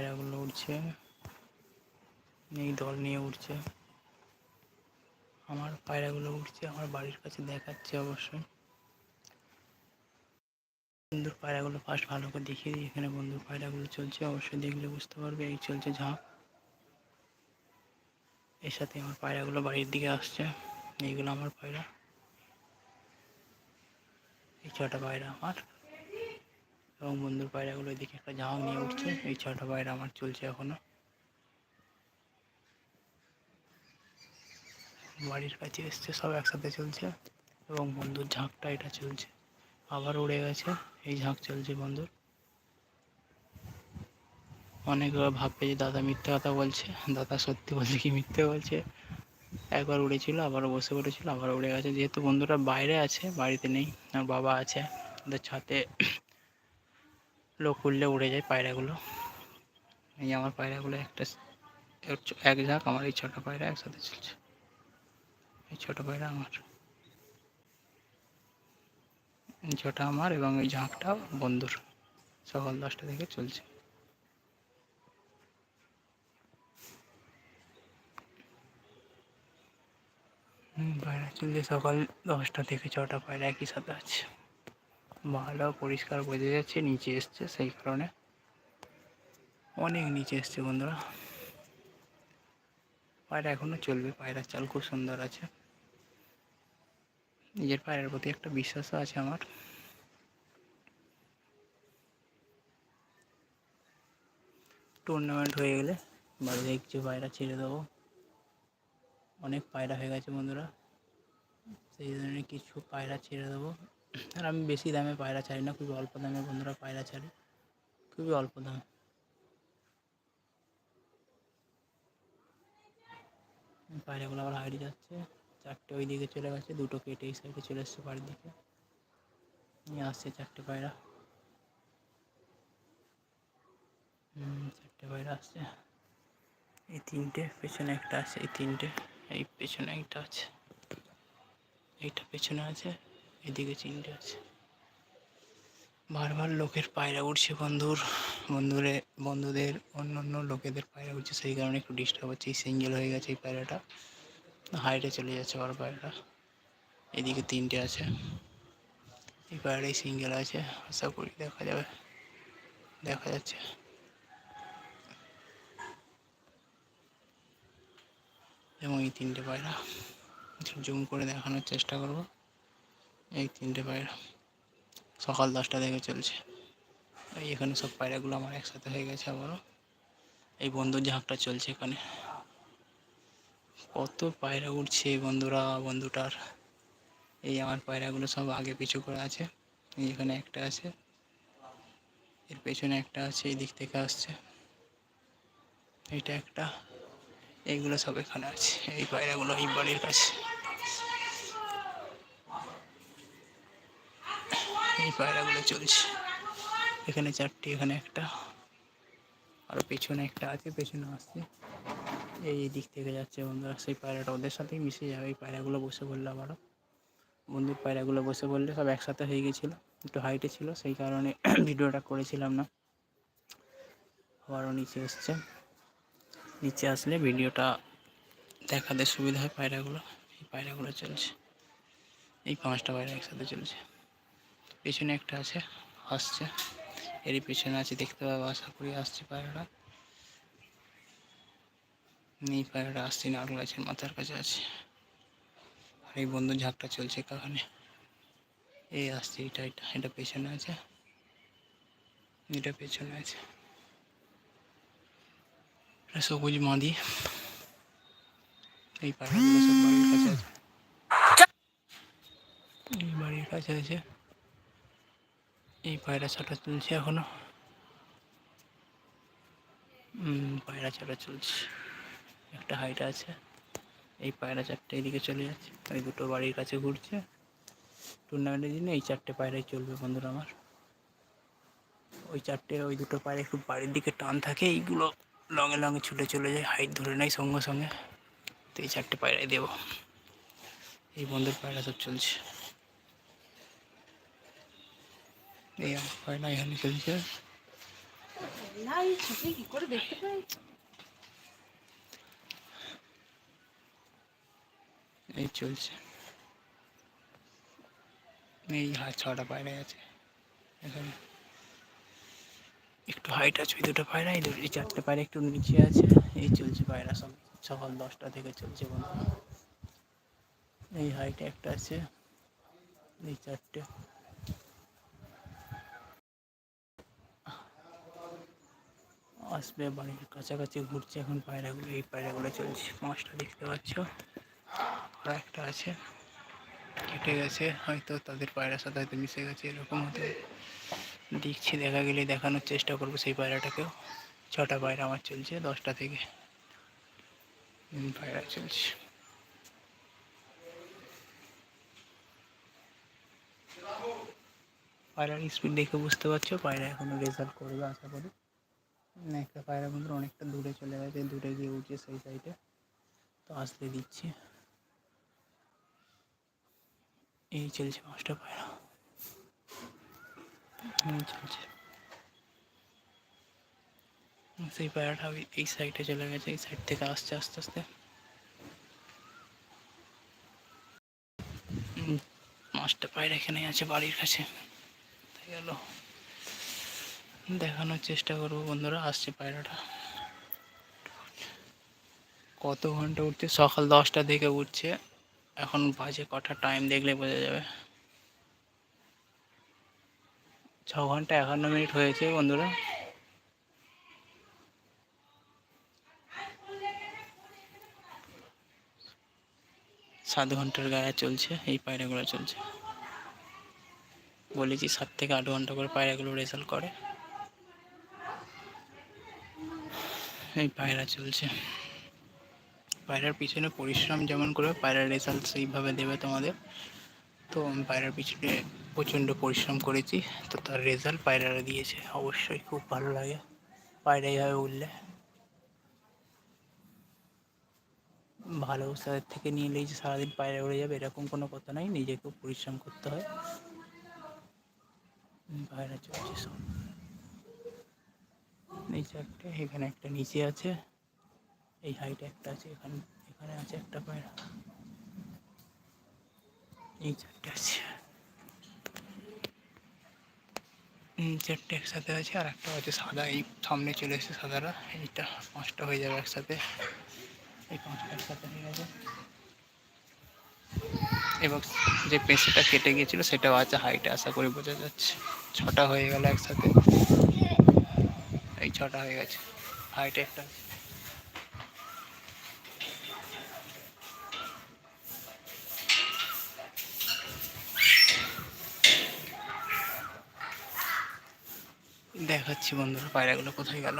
পায়রাগুলো উঠছে এই দল নিয়ে উঠছে আমার পায়রাগুলো উঠছে আমার বাড়ির কাছে দেখাচ্ছে অবশ্যই বন্ধুর পায়রাগুলো ফার্স্ট ভালো করে দেখিয়ে দিই, এখানে বন্ধুর পায়রাগুলো চলছে অবশ্যই দেখলে বুঝতে পারবে, এই চলছে ঝাঁপ এর সাথে আমার পায়রাগুলো বাড়ির দিকে আসছে, এইগুলো আমার পায়রা। এই ছটা পায়রা আমার। এবং বন্ধুর পায়রাগুলো এদিকে একটা ঝাঁক নিয়ে উঠছে। এই ছটা পায়রা আমার চলছে এখনও। বাড়ির কাছে এসছে, সব একসাথে চলছে এবং বন্ধুর ঝাঁকটা এটা চলছে। আবার উড়ে গেছে, এই ঝাঁক চলছে বন্ধুর। অনেক ভাববে যে দাদা মিথ্যে কথা বলছে। দাদা সত্যি বলছে কি মিথ্যে বলছে? একবার উড়েছিল আবার বসে পড়েছিল আবার উড়ে গেছে। যেহেতু বন্ধুরা বাইরে আছে, বাড়িতে নেই, আর বাবা আছে, ওদের ছাতে লোক উঠলে উড়ে যায় পায়রাগুলো। এই আমার পায়রাগুলো একটা এক ঝাঁক আমার এই ছোটো পায়রা একসাথে চলছে। এই ছোটো পায়রা আমার। ছোটা আমার এবং এই ঝাঁকটা বন্ধুর। সকাল দশটা থেকে চলছে। পায়রা চলছে সকাল দশটা থেকে ছটা পায়রা একই সাথে আছে। ভালো পরিষ্কার বোঝা যাচ্ছে, নিচে এসছে, সেই কারণে। অনেক নিচে এসছে বন্ধুরা। পায়রা এখনও চলবে, পায়রার চাল খুব সুন্দর আছে। নিজের পায়রার প্রতি একটা বিশ্বাসও আছে আমার। টুর্নামেন্ট হয়ে গেলে বাড়িতে কিছু পায়রা ছেড়ে দেবো। অনেক পায়রা হয়ে গেছে বন্ধুরা। সেই জন্য কিছু পায়রা ছেড়ে দেবো। আর আমি বেশি দামে পায়রা ছাড়ি না, খুবই অল্প দামে বন্ধুরা পায়রা ছাড়ি। খুবই অল্প দামে। পায়রাগুলো আবার হারিয়ে যাচ্ছে। চারটে ওই দিকে চলে গেছে, দুটো কেটে এই সাইডে চলে এসছে বাড়ির দিকে। নিয়ে আসছে চারটে পায়রা। চারটে পায়রা আসছে। এই তিনটে, পেছনে একটা আছে, এই তিনটে, এই পেছনে একটা আছে। এইটা পেছনে আছে। এদিকে তিনটে আছে। বারবার লোকের পায়রা উঠছে বন্ধুর, বন্ধুরে, বন্ধুদের অন্য অন্য লোকেদের পায়রা উঠছে, সেই কারণে একটু ডিস্টার্ব হচ্ছে। এই সিঙ্গেল হয়ে গেছে এই পায়রাটা। হাইটে চলে যাচ্ছে আবার পায়রাটা। এদিকে তিনটে আছে। এই পায়রাটাই সিঙ্গেল আছে। আশা করি দেখা যাবে। দেখা যাচ্ছে। এবং এই তিনটে পায়রা। জুম করে দেখানোর চেষ্টা করব। এই তিনটে পায়রা। সকাল দশটা থেকে চলছে। এই এখানে সব পায়রাগুলো আমার একসাথে হয়ে গেছে আবারও। এই বন্ধুর ঝাঁকটা চলছে এখানে। কত পায়রা উঠছে বন্ধুরা, বন্ধুটার। এই আমার পায়রাগুলো সব আগে পিছু করে আছে। এখানে একটা আছে। এর পেছনে একটা আছে, এই দিক থেকে আসছে। এইটা একটা। এইগুলো সব এখানে আছে। এই পায়রাগুলো এই বাড়ির কাছে। এই পায়রাগুলো চলছে। এখানে চারটি, এখানে একটা। আর পেছনে একটা আছে, পেছনে আসছে। এই দিক থেকে যাচ্ছে বন্ধুরা। সেই পায়রাটা ওদের সাথেই মিশে যাবে। এই পায়রাগুলো বসে পড়লে আবারও। বন্ধুর পায়রাগুলো বসে পড়লে সব একসাথে হয়ে গেছিল, একটু হাইটে ছিল। সেই কারণে ভিডিওটা করেছিলাম না। আবারও নিচে এসছে। নিচে আসলে ভিডিওটা দেখাতে সুবিধা হয় পায়রাগুলো। এই পায়রাগুলো চলছে। এই পাঁচটা পায়রা একসাথে চলছে। পেছনে একটা আছে, আসছে। এরই পেছনে আছে, দেখতে পাবো, আশা করি আসছে পায়রাটা। এই পায়রাটা আসছে নারকেল গাছের মাথার কাছে আছে। আর এই বন্ধুর ঝাঁকটা চলছে কাখানে এই আসছে, এটা এটা এটা পেছনে আছে। এটা পেছনে আছে। সবুজ মাদি। এই পায়রাগুলো সব বাড়ির কাছে আছে। এই বাড়ির কাছে আছে। এই পায়রা ছাটা চলছে এখনও। পায়রা ছাটা চলছে। একটা হাইট আছে। এই পায়রা চারটে এদিকে চলে যাচ্ছে। ওই দুটো বাড়ির কাছে ঘুরছে। টুর্নামেন্টের জন্য এই চারটে পায়রাই চলবে বন্ধুরা আমার। ওই চারটে, ওই দুটো পায়রা একটু বাড়ির দিকে টান থাকে। এইগুলো লঙে লঙে ছুটে চলে যায়। হাইট ধরে নেয় সঙ্গে সঙ্গে। তো এই চারটে পায়রাই দেবো। এই বন্ধুর পায়রা সব চলছে। এই আমার পায়রা এখানে চলছে না এই কি করে দেখতে পাই? এই চলছে। এই হা- ছটা পায়রা আছে এখানে একটু হাইট আছে ওই দুটো পায়রা এই দুটো চারটে পায়রা একটু নিচে আছে। এই চলছে পায়রা সব সকাল দশটা থেকে চলছে বন্ধু। এই হাইটে একটা আছে এই চারটে। আসবে, বাড়ির কাছাকাছি ঘুরছে এখন, পায়রাগুলো, এই পায়রাগুলো চলছে। পাঁচটা দেখতে পাচ্ছ? আর একটা আছে, কেটে গেছে, হয়তো তাদের পায়রার সাথে হয়তো মিশে গেছে, এরকম হতে দেখছি, দেখা গেলে দেখানোর চেষ্টা করব সেই পায়রাটাকেও। ছটা পায়রা আমার চলছে, দশটা থেকে। পায়রা চলছে। পায়রার স্পিড দেখে বুঝতে পারছ, পায়রা এখনও রেজাল্ট করবে, আশা করি। একটা পায়রা বন্ধুরা অনেকটা দূরে চলে গেছে দূরে গিয়ে উঠছে সেই সাইডে তো আসতে দিচ্ছি এই চলছে পাঁচটা পায়রা হুম চলছে সেই পায়রাটা ওই এই সাইডে চলে গেছে এই সাইড থেকে আসছে আস্তে আস্তে হুম, পাঁচটা পায়রা এখানে আছে বাড়ির কাছে তাই গেল দেখানোর চেষ্টা করব, বন্ধুরা। আসছে পায়রাটা। কত ঘণ্টা উঠছে? সকাল দশটা থেকে উঠছে। এখন বাজে কটা? টাইম দেখলে বোঝা যাবে। ছ ঘণ্টা একান্ন মিনিট হয়েছে, বন্ধুরা। সাত ঘণ্টার গায়ে চলছে, এই পায়রাগুলো চলছে। বলেছি, সাত থেকে আট ঘণ্টা করে পায়রাগুলো রেজাল্ট করে। এই পায়রা চলছে। পায়রার পিছনে পরিশ্রম যেমন করবে, পায়রার রেজাল্ট সেইভাবে দেবে তোমাদের। তো আমি পায়রার পিছনে প্রচণ্ড পরিশ্রম করেছি, তো তার রেজাল্ট পায়রারা দিয়েছে। অবশ্যই খুব ভালো লাগে। পায়রা এইভাবে উঠলে ভালোবাসার থেকে নিয়ে এলেই যে সারাদিন পায়রা উড়ে যাবে, এরকম কোনো কথা নাই। নিজেকেও পরিশ্রম করতে হয়। পায়রা চলছে সব। এই চারটে এখানে একটা নিচে আছে। এই হাইটে একটা আছে, এখানে এখানে আছে একটা পায়রা এই চারটে আছে। চারটে একসাথে আছে, আর একটা আছে সাদা। এই সামনে চলে এসেছে সাদাটা। এইটা পাঁচটা হয়ে যাবে একসাথে। এই পাঁচটা একসাথে হয়ে গেছে এবং যে পেশিটা কেটে গিয়েছিল, সেটাও আছে হাইটে আশা করি বোঝা যাচ্ছে। ছটা হয়ে গেল একসাথে। এই ছটা হয়ে গেছে। হাইটে একটা দেখাচ্ছি বন্ধুরা পায়রাগুলো কোথায় গেল।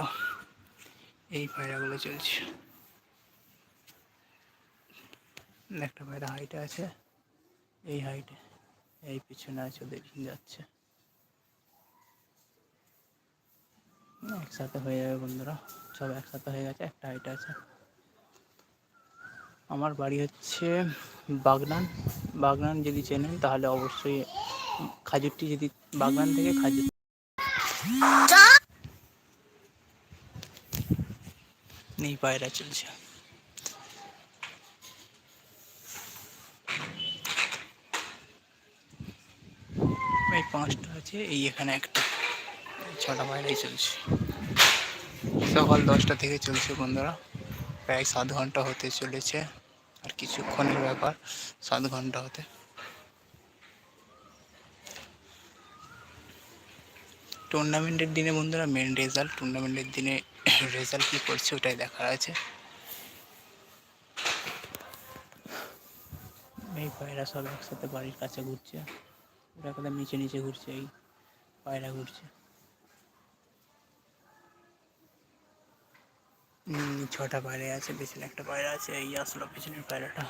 এই পায়রাগুলো চলছে। একটা পায়রা হাইটে আছে, এই হাইটে এই পিছনে আছে, ওদের যাচ্ছে। একসাথে হয়ে যাবে বন্ধুরা। সব একসাথে হয়ে গেছে, একটা হাইটে আছে। আমার বাড়ি হচ্ছে বাগনান। বাগনান যদি চেনেন, তাহলে অবশ্যই খাজুরটি যদি বাগনান থেকে খাজুর নেই, পায়রা চলছে। এই পাঁচটা আছে, এই এখানে একটা। ছটা পায়রাই চলছে। সকাল দশটা থেকে চলছে বন্ধুরা। প্রায় সাত ঘণ্টা হতে চলেছে। আর কিছুক্ষণের ব্যাপার, সাত ঘণ্টা হতে। টুর্নামেন্টের দিনে বন্ধুরা মেন রেজাল্ট টুর্নামেন্টের দিনে রেজাল্ট কী করছে ওটাই দেখার আছে। এই পায়রা সব একসাথে বাড়ির কাছে ঘুরছে। ওরা একদম নিচে নিচে ঘুরছে, এই পায়রা ঘুরছে। ছটা পায়রা আছে, পেছনে একটা পায়রা আছে, এই আসলো পেছনের পায়রাটা।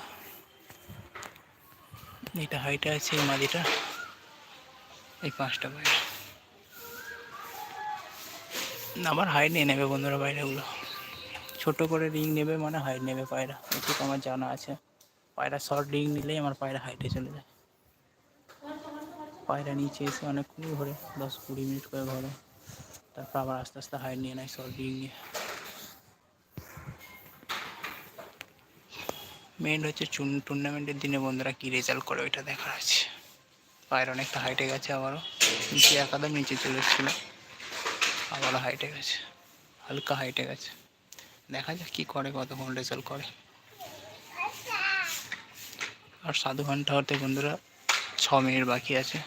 এটা হাইটে আছে, এই মাদিটা। এই পাঁচটা পায়রা আমার হাইট নিয়ে নেবে বন্ধুরা পায়রাগুলো ছোট করে রিং নেবে মানে হাইট নেবে পায়রা। এটুকু আমার জানা আছে। পায়রা শর্ট রিং নিলেই আমার পায়রা হাইটে চলে যায়। পায়রা নিচে এসে অনেকক্ষণ ঘোরে, দশ কুড়ি মিনিট করে ঘোরে। তারপর আবার আস্তে আস্তে হাইট নিয়ে নেয় শর্ট রিং নিয়ে। মেন হচ্ছে টুর্নামেন্টের দিনে বন্ধুরা কী রেজাল্ট করে ওইটা দেখার আছে। পায়ের অনেকটা হাইটে গেছে আবারও। নিচে একাদম নিচে চলে এসেছিল। আবারও হাইটে গেছে। হালকা হাইটে গেছে। দেখা যাক কী করে, কতক্ষণ রেজাল্ট করে। আর সাধু ঘণ্টা হতে বন্ধুরা ছ মিনিট বাকি আছে।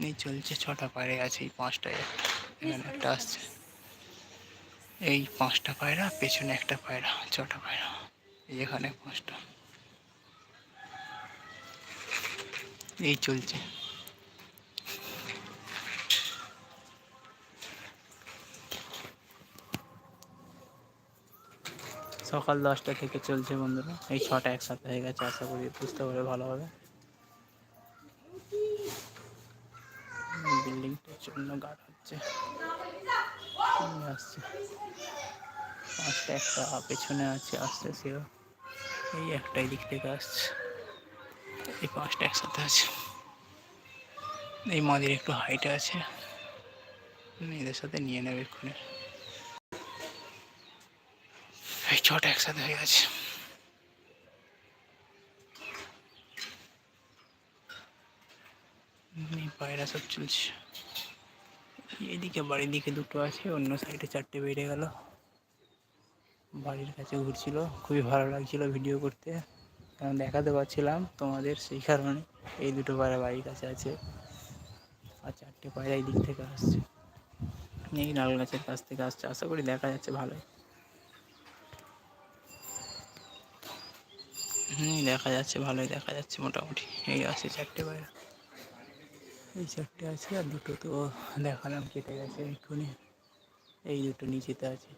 এই চলছে ছটা পায়রে আছে, পাঁচটায়। একটা আসছে। এই পাঁচটা পায়রা, পেছনে একটা পায়রা, ছটা পায়রা, এখানে পাঁচটা। এই চলছে। সকাল দশটা থেকে চলছে বন্ধুরা। এই ছটা একসাথে হয়ে গেছে, আশা করি বুঝতে পারে ভালো হবে। বিল্ডিংটার জন্য গার্ড হচ্ছে। আসছে। পাঁচটা একটা পেছনে আছে আসছে সেও এই একটাই দিক থেকে আসছে। এই পাঁচটা একসাথে আছে। এই মাদির একটু হাইটে আছে। এদের সাথে নিয়ে নেবে এক্ষুনি। এই ছটা একসাথে হয়ে গেছে। পায়রা সব চলছে। এদিকে বাড়ির দিকে দুটো আছে, অন্য সাইডে চারটে বেড়ে গেল। বাড়ির কাছে ঘুরছিল, খুবই ভালো লাগছিল ভিডিও করতে। কারণ দেখাতে পারছিলাম তোমাদের সেই কারণে। এই দুটো পায়রা বাড়ির কাছে আছে, আর চারটে পায়রা এই দিক থেকে আসছে। এই নাল গাছের কাছ থেকে আসছে, আশা করি দেখা যাচ্ছে ভালোই। হুম, দেখা যাচ্ছে, ভালোই দেখা যাচ্ছে মোটামুটি। এই আছে চারটে পায়রা এই চারটে আছে আর দুটো তো দেখালাম কেটে গেছে এক্ষুনি। এই দুটো নিচেতে আছে।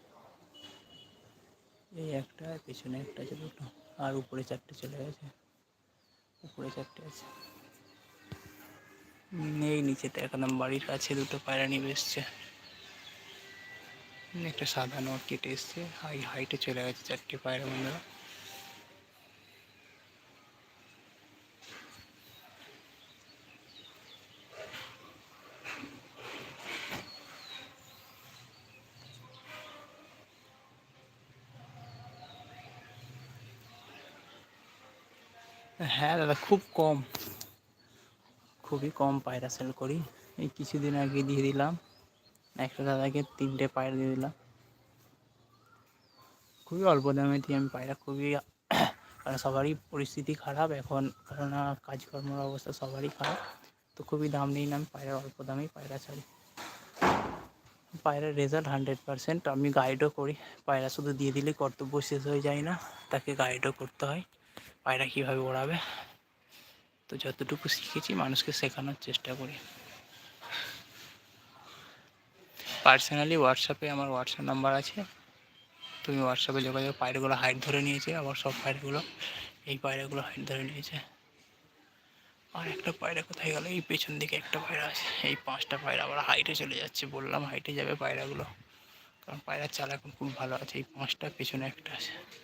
এই একটা আর পেছনে একটা আছে দুটো, আর উপরে চারটে চলে গেছে। উপরে চারটে আছে। এই নিচেতে একদম বাড়ির কাছে দুটো পায়রা নিয়ে এসছে। একটা সাদা নোট কেটে এসছে। হাই, হাইটে চলে গেছে চারটে পায়রা বন্ধুরা। হ্যাঁ দাদা, খুব কম। খুবই কম পায়রা সেল করি। এই কিছুদিন আগে দিয়ে দিলাম। একটা দাদাকে তিনটে পায়রা দিয়ে দিলাম। খুবই অল্প দামে দিয়ে আমি পায়রা খুবই কারণ সবারই পরিস্থিতি খারাপ। এখন কেননা কাজকর্মের অবস্থা সবারই খারাপ। তো খুবই দাম নিই না আমি পায়রা অল্প দামেই পায়রা ছাড়ি পায়রার রেজাল্ট হান্ড্রেড পারসেন্ট আমি গাইডও করি। পায়রা শুধু দিয়ে দিলে কর্তব্য শেষ হয়ে যায় না। তাকে গাইডও করতে হয়। পায়রা কীভাবে ওড়াবে? তো যতটুকু শিখেছি, মানুষকে শেখানোর চেষ্টা করি। পার্সোনালি হোয়াটসঅ্যাপে আমার হোয়াটসঅ্যাপ নাম্বার আছে। তুমি হোয়াটসঅ্যাপে যোগাযোগ, পায়রাগুলো হাইট ধরে নিয়েছে। আবার সব পায়রাগুলো, এই পায়রাগুলো হাইট ধরে নিয়েছে। আর একটা পায়রা কোথায় গেল? এই পেছন দিকে একটা পায়রা আছে। এই পাঁচটা পায়রা আবার হাইটে চলে যাচ্ছে। বললাম হাইটে যাবে পায়রাগুলো। কারণ পায়রার চাল এখন খুব ভালো আছে। এই পাঁচটা, পেছনে একটা আছে।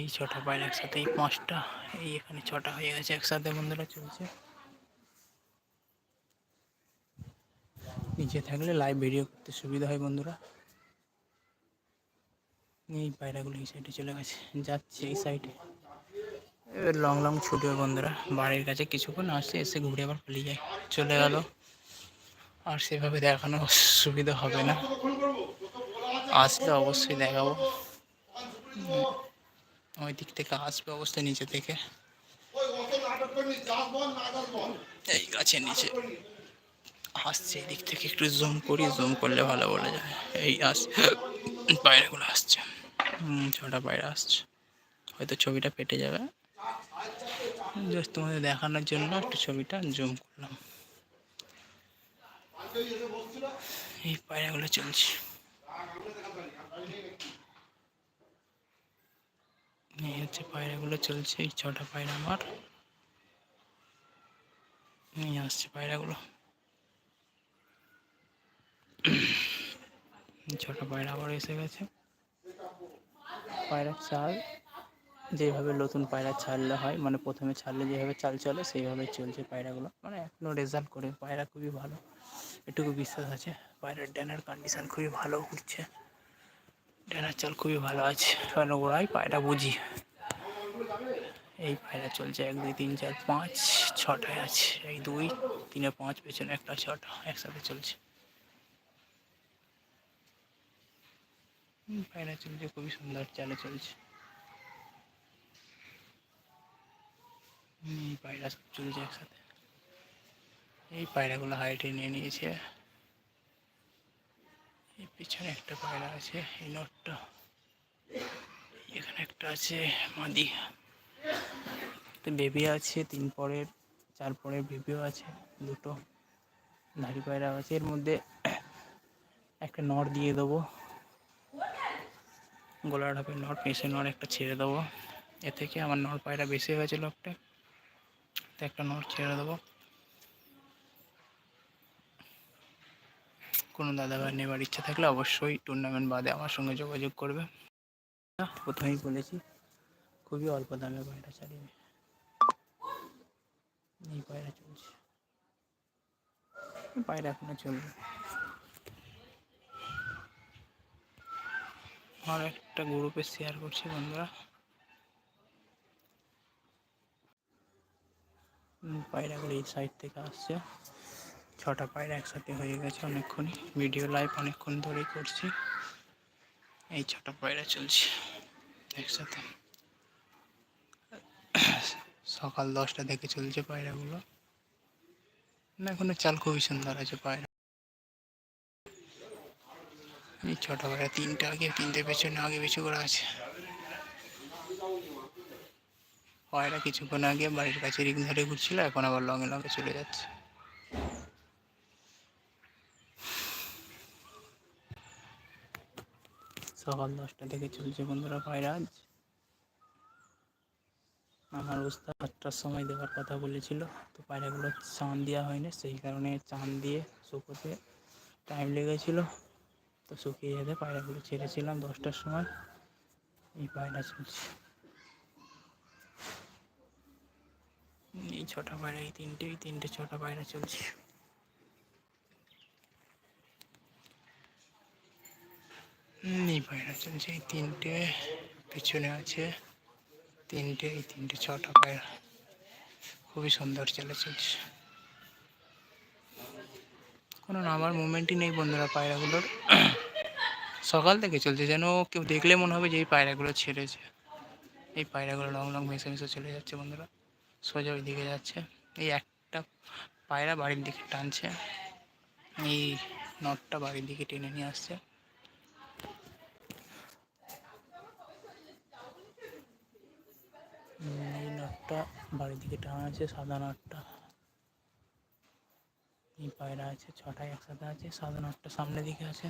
এই ছটা পায়রা একসাথে, এই পাঁচটা, এই এখানে ছটা হয়ে গেছে, একসাথে বন্ধুরা চলছে। নিচে থাকলে লাইভ ভিডিও করতে সুবিধা হয় বন্ধুরা। এই পায়রাগুলো এই সাইডে চলে গেছে, যাচ্ছে এই সাইডে এবার লং লং ছুটবে বন্ধুরা, বাড়ির কাছে কিছুক্ষণ আসছে, এসে ঘুরে আবার পালিয়ে যায়, চলে গেল। আর সেভাবে দেখানো সুবিধা হবে না। আসলে অবশ্যই দেখাবো। ওই দিক থেকে আসবে অবস্থা নিচে থেকে। এই গাছের নিচে। আসছে এই দিক থেকে একটু জুম করি জুম করলে ভালো বলা যায়। এই আস পায়রাগুলো আসছে। ছটা পায়রা আসছে। হয়তো ছবিটা পেটে যাবে। জাস্ট তোমাদের দেখানোর জন্য একটু ছবিটা জুম করলাম। এই পায়রাগুলো চলছে। এই হচ্ছে পায়রাগুলো চলছে, এই ছটা পায়রা আমার। এই আসছে পায়রাগুলো। ছটা পায়রা আবার এসে গেছে। পায়রার চাল যেভাবে নতুন পায়রা ছাড়লে হয় মানে প্রথমে ছাড়লে যেভাবে চাল চলে, সেইভাবে চলছে পায়রাগুলো। মানে এখনও রেজাল্ট করে, পায়রা খুবই ভালো। এটুকু বিশ্বাস আছে, পায়রার ড্যানার কন্ডিশন খুবই ভালো উঠছে ড্যানার চাল খুবই ভালো আছে। কারণ ওরাই পায়রা বুঝি এই পায়রা চলছে এক, দুই, তিন, চার, পাঁচ, ছটায় আছে। এই দুই তিনে পাঁচ, পেছনে একটা, ছটা, একসাথে চলছে। পায়রা চলছে, খুবই সুন্দর চালে চলছে। এই পায়রা চলছে একসাথে। এই পায়রাগুলো হাইটে নিয়ে নিয়েছে। এই পিছনে একটা পায়রা আছে, এই নটটা। এখানে একটা আছে, মাদি। তো বেবি আছে, তিন পরের, চার পরের বেবিও আছে, দুটো ধাড়ি পায়রা আছে। এর মধ্যে একটা নর দিয়ে দেবো। গোলার ঢাপে নর, পেঁচে নর একটা ছেড়ে দেবো। এ থেকে আমার নর পায়রা বেশি হয়ে গেছিল একটা তো একটা নর ছেড়ে দেবো। কোনো দাদাভাই নেবার ইচ্ছা থাকলে অবশ্যই টুর্নামেন্ট বাদে আমার সঙ্গে যোগাযোগ করবে। প্রথমেই বলেছি, খুবই অল্প দামে পায়রা চালিয়ে এই পায়রা চলছে। পায়রা এখনও চলবে। আর একটা গ্রুপে শেয়ার করছি বন্ধুরা। পায়রাগুলো এই সাইড থেকে আসছে। ছটা পায়রা একসাথে হয়ে গেছে অনেকক্ষণই। ভিডিও লাইভ অনেকক্ষণ ধরেই করছি। এই ছটা পায়রা চলছে একসাথে। সকাল দশটা থেকে চলছে পায়রাগুলো। না, এখনও চাল খুবই সুন্দর আছে পায়রা। এই ছটা পায়রা তিনটে আগে, তিনটে পেছনে, আগে পিছু করে আছে। পায়রা কিছুক্ষণ আগে বাড়ির কাছে রিং ধরে ঘুরছিল, এখন আবার লঙে লঙে চলে যাচ্ছে। সকাল দশটা থেকে চলছে বন্ধুরা আজ আমার উস্তাদ আটটার সময় দেওয়ার কথা বলেছিল, তো পায়রাগুলো চান দেওয়া হয়নি, সেই কারণে চান দিয়ে শুকোতে টাইম লেগেছিলো। তো শুকিয়ে যেতে পায়রাগুলো ছেড়েছিলাম দশটার সময়, এই পায়রা চলছে। এই ছটা পায়রা, এই তিনটে এই তিনটে, ছটা পায়রা চলছে। এই পায়রা চলছে এই তিনটে, পিছনে আছে তিনটে, এই তিনটে ছটা পায়রা খুবই সুন্দর চলে চলছে। কোনো নামার মুভমেন্টই নেই বন্ধুরা পায়রাগুলোর। সকাল থেকে চলছে, যেন কেউ দেখলে মনে হবে যে এই পায়রাগুলো ছেড়েছে। এই পায়রাগুলো লং লং ভেসে ভেসে চলে যাচ্ছে বন্ধুরা। সোজা ওই দিকে যাচ্ছে। এই একটা পায়রা বাড়ির দিকে টানছে। এই নটটা বাড়ির দিকে টেনে নিয়ে আসছে। এই নটটা বাড়ির দিকে টানা আছে সাদা নটটা এই পায়রা আছে, ছটায় একসাথে আছে সাদা নটটা সামনের দিকে আছে।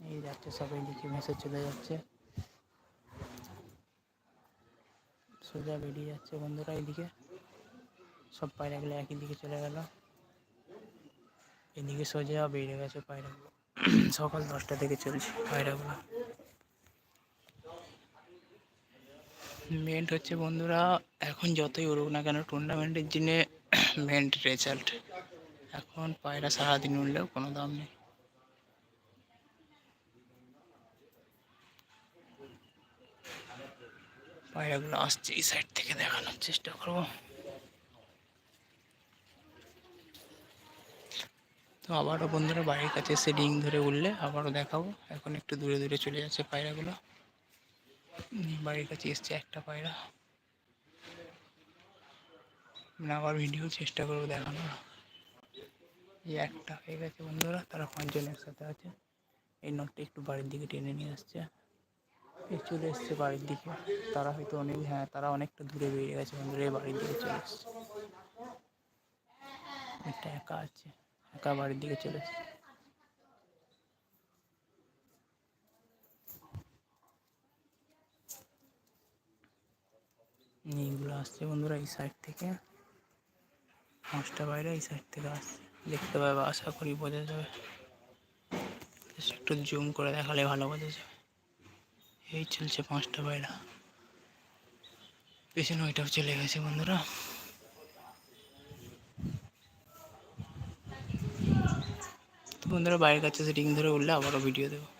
এই যাচ্ছে সবাই দিকে ভেসে চলে যাচ্ছে। সোজা বেরিয়ে যাচ্ছে বন্ধুরা এইদিকে। সব পায়রাগুলো একই দিকে চলে গেল। এদিকে সোজা বেরিয়ে গেছে পায়রাগুলো। সকাল দশটা থেকে চলছে পায়রাগুলো। মেন্ট হচ্ছে বন্ধুরা, এখন যতই উড়ুক না কেন টুর্নামেন্টের দিনে মেন্ট রেজাল্ট এখন পায়রা সারাদিন উঠলেও কোনো দাম নেই। পায়রাগুলো আসছে এই সাইড থেকে দেখানোর চেষ্টা করব। তো আবারও বন্ধুরা বাড়ির কাছে এসে রিং ধরে উঠলে আবারও দেখাবো। এখন একটু দূরে দূরে চলে যাচ্ছে পায়রাগুলো। বাড়ির কাছে এসছে একটা পায়রা। মানে আবার ভিডিও চেষ্টা করব দেখানোর। এই একটা হয়ে গেছে বন্ধুরা, তারা পাঁচজন একসাথে আছে। এই নটটা একটু বাড়ির দিকে টেনে নিয়ে আসছে। এই চলে এসছে বাড়ির দিকে। তারা হয়তো অনেক হ্যাঁ তারা অনেকটা দূরে বেরিয়ে গেছে বন্ধুরা, এই বাড়ির দিকে চলে এসছে। একটা একা আছে, একা বাড়ির দিকে চলে এসছে। এইগুলো আসছে বন্ধুরা এই সাইড থেকে। পাঁচটা বাইরে এই সাইড থেকে আসছে। দেখতে পাবে, আশা করি বোঝা যাবে। একটু জুম করে দেখালে ভালো বোঝা যাবে। এই চলছে পাঁচটা বাইরা। পেছনে ওইটাও চলে গেছে বন্ধুরা। তো বন্ধুরা, বাইরের কাছে সেটিং ধরে উঠলে আবারও ভিডিও দেবো।